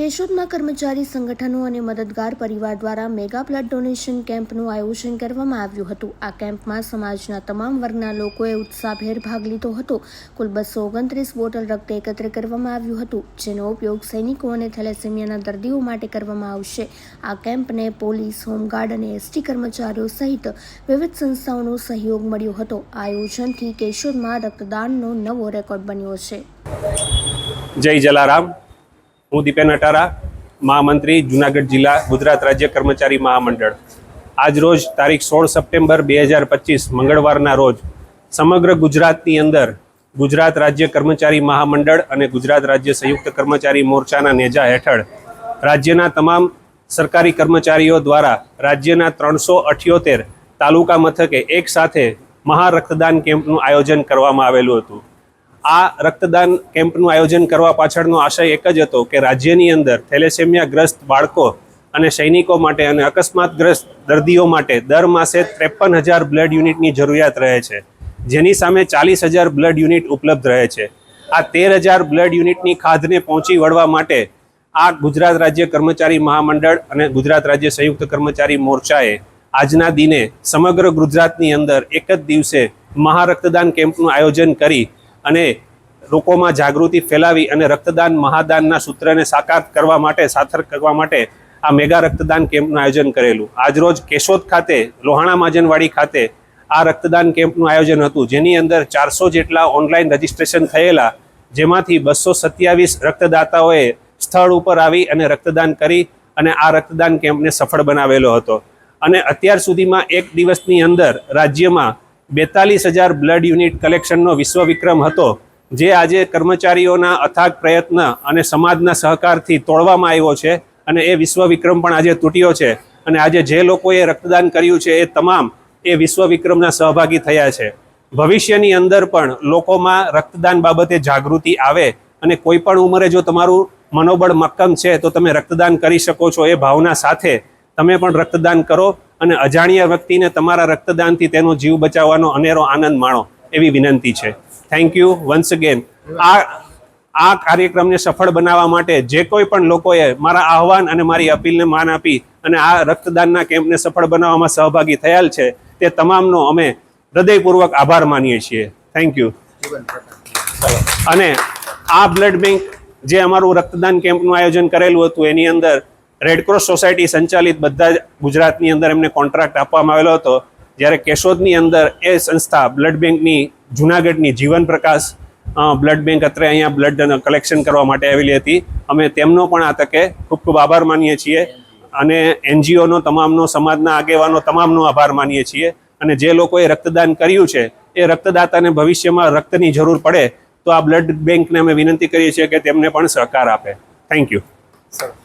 કેશોદમાં કર્મચારી સંગઠનો અને મદદગાર પરિવાર દ્વારા મેગા બ્લડ ડોનેશન કેમ્પનું આયોજન કરવામાં આવ્યું હતું. આ કેમ્પમાં સમાજના તમામ વર્ગના લોકોએ ઉત્સાહભેર ભાગ લીધો હતો. કુલ બસો ઓગણત્રીસ બોટલ રક્ત એકત્ર કરવામાં આવ્યું હતું, જેનો ઉપયોગ સૈનિકો અને થેલેસેમિયાના દર્દીઓ માટે કરવામાં આવશે. આ કેમ્પને પોલીસ, હોમગાર્ડ અને એસટી કર્મચારીઓ સહિત વિવિધ સંસ્થાઓનો સહયોગ મળ્યો હતો. આ આયોજનથી કેશોદમાં રક્તદાનનો નવો રેકોર્ડ બન્યો છે. જય જલારામ. હું દીપેન અટારા, મહામંત્રી, જુનાગઢ જિલ્લા, ગુજરાત રાજ્ય કર્મચારી મહામંડળ. આજ રોજ તારીખ સોળ સપ્ટેમ્બર બે હજાર પચીસ, મંગળવારના રોજ, સમગ્ર ગુજરાતની અંદર ગુજરાત રાજ્ય કર્મચારી મહામંડળ અને ગુજરાત રાજ્ય સંયુક્ત કર્મચારી મોરચાના નેજા હેઠળ રાજ્યના તમામ સરકારી કર્મચારીઓ દ્વારા રાજ્યના ત્રણસો અઠ્યોતેર તાલુકા મથકે એક સાથે મહા રક્તદાન કેમ્પનું આયોજન કરવામાં આવેલું હતું. આ રક્તદાન કેમ્પનું આયોજન કરવા પાછળનો આશય એક જ હતો કે રાજ્યની અંદર થેલેસેમિયાગ્રસ્ત બાળકો અને સૈનિકો માટે અને અકસ્માતગ્રસ્ત દર્દીઓ માટે દર માસે ત્રેપન હજાર બ્લડ યુનિટની જરૂરિયાત રહે છે. જેની સામે ચાલીસ હજાર બ્લડ યુનિટ ઉપલબ્ધ રહે છે. આ તેર હજાર બ્લડ યુનિટની ખાધને પહોંચી વળવા માટે આ ગુજરાત રાજ્ય કર્મચારી મહામંડળ અને ગુજરાત રાજ્ય સંયુક્ત કર્મચારી મોરચાએ આજના દિને સમગ્ર ગુજરાતની અંદર એક જ દિવસે મહા રક્તદાન કેમ્પનું આયોજન કરી અને લોકોમાં જાગૃતિ ફેલાવી અને રક્તદાન મહાદાનના સૂત્રને સાકાર કરવા માટે સાથર કરવા માટે આ મેગા રક્તદાન કેમ્પનું આયોજન કરેલું. આજરોજ કેશોદ ખાતે, લોહાણા માજનવાડી ખાતે આ રક્તદાન કેમ્પનું આયોજન હતું, જેની અંદર ચારસો જેટલા ઓનલાઈન રજીસ્ટ્રેશન થયેલા, જેમાંથી બસો સત્યાવીસ રક્તદાતાઓએ સ્થળ ઉપર આવી અને રક્તદાન કરી અને આ રક્તદાન કેમ્પને સફળ બનાવેલો હતો. અને અત્યાર સુધીમાં એક દિવસની અંદર રાજ્યમાં બેતાલીસ હજાર બ્લડ યુનિટ કલેક્શનનો વિશ્વ વિક્રમ હતો, જે આજે કર્મચારીઓના અથાગ પ્રયત્ન અને સમાજના સહકારથી તોડવામાં આવ્યો છે અને એ વિશ્વ વિક્રમ પણ આજે તૂટ્યો છે. અને આજે જે લોકોએ રક્તદાન કર્યું છે એ તમામ એ વિશ્વ વિક્રમના સહભાગી થયા છે. ભવિષ્યની અંદર પણ લોકોમાં રક્તદાન બાબતે જાગૃતિ આવે અને કોઈ પણ ઉંમરે જો તમારું મનોબળ મક્કમ છે તો તમે રક્તદાન કરી શકો છો એ ભાવના સાથે તમે પણ રક્તદાન કરો. અને અજાણ્યા વ્યક્તિને તમારા રક્તદાનથી તેનો જીવ બચાવવાનો અનેરો આનંદ માણો, એવી વિનંતી છે. થેન્ક યુ વન્સ અગેન આ આ કાર્યક્રમને સફળ બનાવવા માટે જે કોઈ પણ લોકોએ મારા આહવાન અને મારી અપીલને માન આપી અને આ રક્તદાનના કેમ્પને સફળ બનાવવામાં સહભાગી થયેલ છે, તે તમામનો અમે હૃદયપૂર્વક આભાર માનીએ છીએ. થેન્ક યુ અને આ બ્લડ બેંક જે અમારું રક્તદાન કેમ્પનું આયોજન કરેલું હતું, એની અંદર રેડક્રોસ સોસાયટી સંચાલિત બધા જ ગુજરાતની અંદર એમને કોન્ટ્રાક્ટ આપવામાં આવેલો હતો. જ્યારે કેશોદની અંદર એ સંસ્થા બ્લડ બેંકની જૂનાગઢની જીવન પ્રકાશ બ્લડ બેંક અત્રે અહીંયા બ્લડ કલેક્શન કરવા માટે આવેલી હતી. અમે તેમનો પણ આ તકે ખૂબ ખૂબ આભાર માનીએ છીએ અને એનજીઓનો, તમામનો, સમાજના આગેવાનો તમામનો આભાર માનીએ છીએ. અને જે લોકોએ રક્તદાન કર્યું છે, એ રક્તદાતાને ભવિષ્યમાં રક્તની જરૂર પડે, તો આ બ્લડ બેંકને અમે વિનંતી કરીએ છીએ કે તેમને પણ સહકાર આપે. થેન્ક યુ સરસ